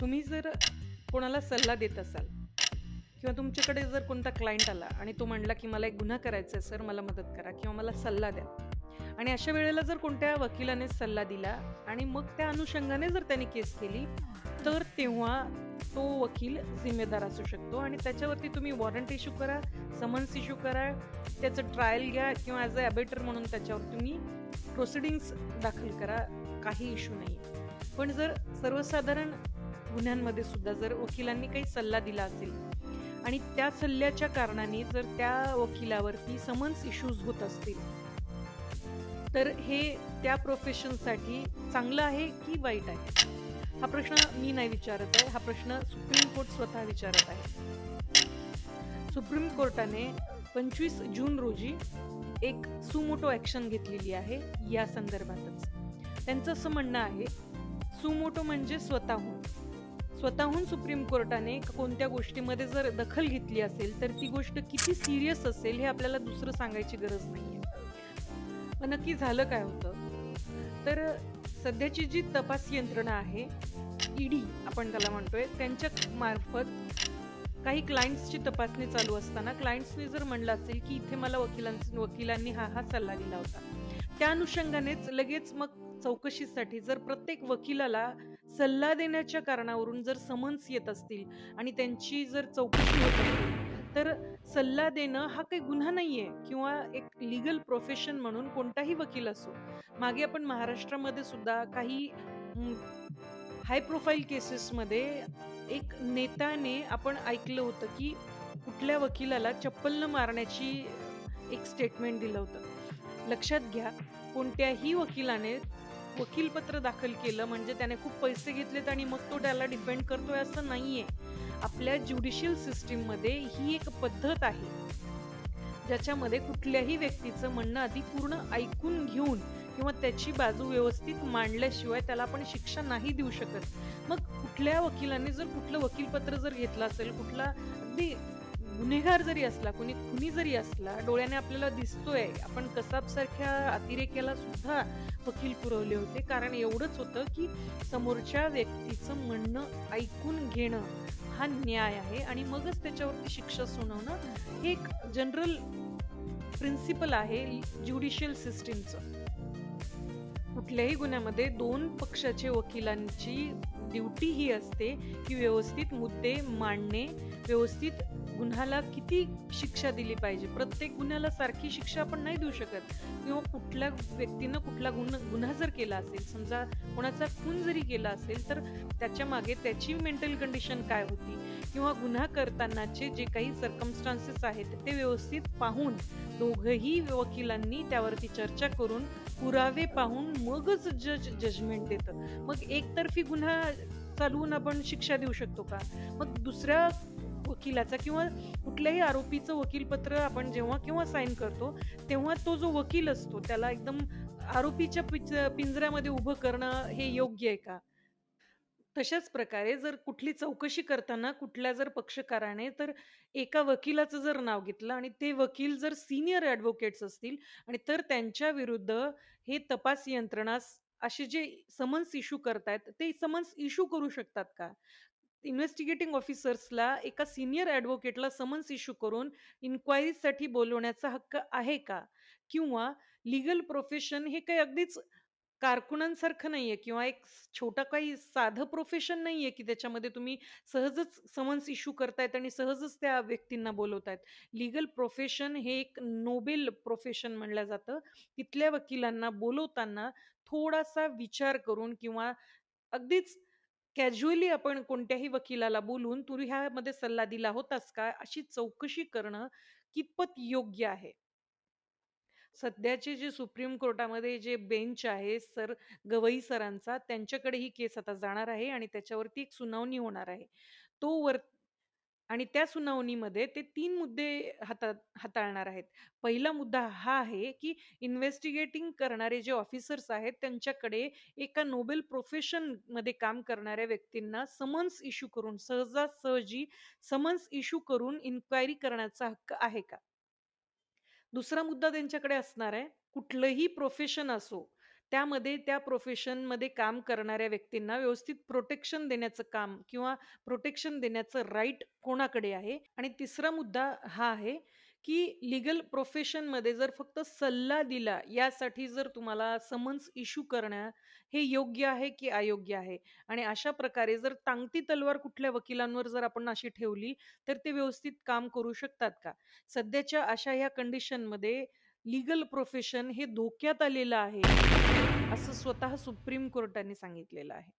तुम्ही जर कोणाला सल्ला देत असाल किंवा तुमच्याकडे जर कोणता क्लायंट आला आणि तो म्हणला की मला एक गुन्हा करायचा आहे सर मला मदत करा किंवा मला सल्ला द्या. आणि अशा वेळेला जर कोणत्या वकिलाने सल्ला दिला आणि मग त्या अनुषंगाने जर त्याने केस केली तर तेव्हा तो वकील जिम्मेदार असू शकतो आणि त्याच्यावरती तुम्ही वॉरंट इश्यू करा समन्स इश्यू करा त्याचं ट्रायल घ्या किंवा ॲज अ ॲबेटर म्हणून त्याच्यावर तुम्ही प्रोसिडिंग्स दाखल करा काही इश्यू नाही पण जर सर्वसाधारण गुन्ह्यांमध्ये सुद्धा जर वकिलांनी काही सल्ला दिला असेल आणि त्या सल्ल्याच्या कारणाने जर त्या वकिलावरती समन्स इश्यूज होत असतील तर हे त्या प्रोफेशनसाठी चांगलं आहे की वाईट आहे? हा प्रश्न मी नाही विचारत आहे. हा प्रश्न सुप्रीम कोर्ट स्वतः विचारत आहे. सुप्रीम कोर्टाने पंचवीस जून रोजी एक सुमोटो ॲक्शन घेतलेली आहे या संदर्भातच. त्यांचं असं म्हणणं आहे सुमोटो म्हणजे स्वतःहून. स्वतःहून सुप्रीम कोर्टाने कोणत्या गोष्टीमध्ये जर दखल घेतली असेल तर ती गोष्ट किती सिरियस असेल हे आपल्याला दुसरं सांगायची गरज नाही नक्की झालं काय होतं? तर सध्याची जी तपास यंत्रणा आहे ईडी आपण त्याला म्हणतोय त्यांच्या मार्फत काही क्लायंट्सची तपासणी चालू असताना क्लायंट्सनी जर म्हणलं असेल की इथे मला वकिलांनी वकिलांनी हा हा सल्ला दिला होता. त्या अनुषंगानेच लगेच मग चौकशीसाठी जर प्रत्येक वकिलाला सल्ला देण्याच्या कारणावरून जर समन्स येत असतील आणि त्यांची जर चौकशी होत असेल तर सल्ला देणं हा काही गुन्हा नाही आहे किंवा एक लिगल प्रोफेशन म्हणून कोणताही वकील असो. मागे आपण महाराष्ट्रामध्ये सुद्धा काही हाय प्रोफाईल केसेसमध्ये एक नेत्याने आपण ऐकलं होतं की कुठल्या वकिलाला चप्पल न मारण्याची एक स्टेटमेंट दिलं होतं. लक्षात घ्या कोणत्याही वकिलाने वकीलपत्र दाखल केलं म्हणजे त्याने खूप पैसे घेतलेत आणि मग तो त्याला डिपेंड करतोय असं नाहीये. आपल्या ज्युडिशियल सिस्टीममध्ये ही एक पद्धत आहे. ज्याच्यामध्ये कुठल्याही व्यक्तीचं म्हणणं आधी पूर्ण ऐकून घेऊन किंवा त्याची बाजू व्यवस्थित मांडल्याशिवाय त्याला आपण शिक्षा नाही देऊ शकत. मग कुठल्या वकिलाने जर कुठलं वकीलपत्र जर घेतलं असेल कुठला अगदी गुन्हेगार जरी असला कुणी खुनी जरी असला डोळ्याने आपल्याला दिसतोय आपण कसाबसारख्या अतिरेक्याला सुद्धा वकील पुरवले होते. कारण एवढंच होतं की समोरच्या व्यक्तीचं म्हणणं ऐकून घेणं हा न्याय आहे. आणि मगच त्याच्यावरती शिक्षा सुनावणं हे एक जनरल प्रिन्सिपल आहे ज्युडिशियल सिस्टीमचं. कुठल्याही गुन्ह्यामध्ये दोन पक्षाचे वकिलांची ड्युटी ही असते की व्यवस्थित मुद्दे मांडणे व्यवस्थित गुन्ह्याला किती शिक्षा दिली पाहिजे? प्रत्येक गुन्ह्याला सारखी शिक्षा आपण नाही देऊ शकत. किंवा कुठल्या व्यक्तीनं कुठला गुन्हा गुन्हा जर केला असेल समजा कोणाचा खून जरी केला असेल तर त्याच्यामागे त्याची मेंटल कंडिशन काय होती? किंवा गुन्हा करतानाचे जे काही सर्कमस्टान्सेस आहेत ते व्यवस्थित पाहून दोघही वकिलांनी त्यावरती चर्चा करून पुरावे पाहून मगच जज जजमेंट देतं. मग एकतर्फी गुन्हा चालवून आपण शिक्षा देऊ शकतो का? मग दुसऱ्या वकिलाचा किंवा कुठल्याही आरोपीचं वकीलपत्र आपण जेव्हा केव्हा साईन करतो तेव्हा तो जो वकील असतो त्याला एकदम आरोपीच्या पिंजऱ्यामध्ये उभं करणं हे योग्य आहे का? तशाच प्रकारे जर कुठली चौकशी करताना कुठल्या जर पक्षकाराने तर एका वकिलाचं जर नाव घेतलं आणि ते वकील जर सिनियर ॲडव्होकेट्स असतील आणि तर त्यांच्या विरुद्ध हे तपास यंत्रणा असे जे समन्स इश्यू करतायत ते समन्स इश्यू करू शकतात का? इन्व्हेस्टिगेटिंग ऑफिसर्सला एका सिनियर ॲडव्होकेटला समन्स इश्यू करून इन्क्वायरीसाठी बोलवण्याचा हक्क आहे का? किंवा लिगल प्रोफेशन हे काही अगदीच कारकुनांसारखं नाहीये किंवा एक छोटा काही साधं प्रोफेशन नाहीये की त्याच्यामध्ये तुम्ही सहजच समन्स इश्यू करतायत आणि सहजच त्या व्यक्तींना बोलवतायत? लिगल प्रोफेशन हे एक नोबेल प्रोफेशन म्हणलं जातं. तिथल्या वकिलांना बोलवताना थोडासा विचार करून किंवा अगदीच कॅज्युअली आपण कोणत्याही वकिलाला बोलून तू ह्यामध्ये सल्ला दिला होतास का? अशी चौकशी करणं कितपत योग्य आहे? सध्याचे जे सुप्रीम कोर्टामध्ये जे बेंच आहे सर गवई सरांचा त्यांच्याकडे ही केस आता जाणार आहे आणि त्याच्यावरती एक सुनावणी होणार आहे. तो वर आणि त्या सुनावणीमध्ये ते तीन मुद्दे हातात हाताळणार आहेत. पहिला मुद्दा हा आहे की इन्व्हेस्टिगेटिंग करणारे जे ऑफिसर्स आहेत त्यांच्याकडे एका नोबेल प्रोफेशनमध्ये काम करणाऱ्या व्यक्तींना समन्स इश्यू करून सहजासहजी समन्स इश्यू करून इन्क्वायरी करण्याचा हक्क आहे का? दुसरा मुद्दा त्यांच्याकडे असणार आहे कुठलंही प्रोफेशन असो त्यामध्ये त्या प्रोफेशनमध्ये काम करणाऱ्या व्यक्तींना व्यवस्थित प्रोटेक्शन देण्याचं काम किंवा प्रोटेक्शन देण्याचं राईट कोणाकडे आहे? आणि तिसरा मुद्दा हा आहे, की लीगल प्रोफेशनमध्ये जर फक्त सल्ला दिला यासाठी जर तुम्हाला समन्स इश्यू करणं हे योग्य आहे की अयोग्य आहे? आणि अशा प्रकारे जर टांगती तलवार कुठल्या वकिलांवर जर आपण अशी ठेवली, तर ते व्यवस्थित काम करू शकतात का? सध्याच्या अशा ह्या कंडिशनमध्ये लीगल प्रोफेशन हे धोक्यात आलेलं आहे, असं स्वतः सुप्रीम कोर्टाने सांगितलेलं आहे.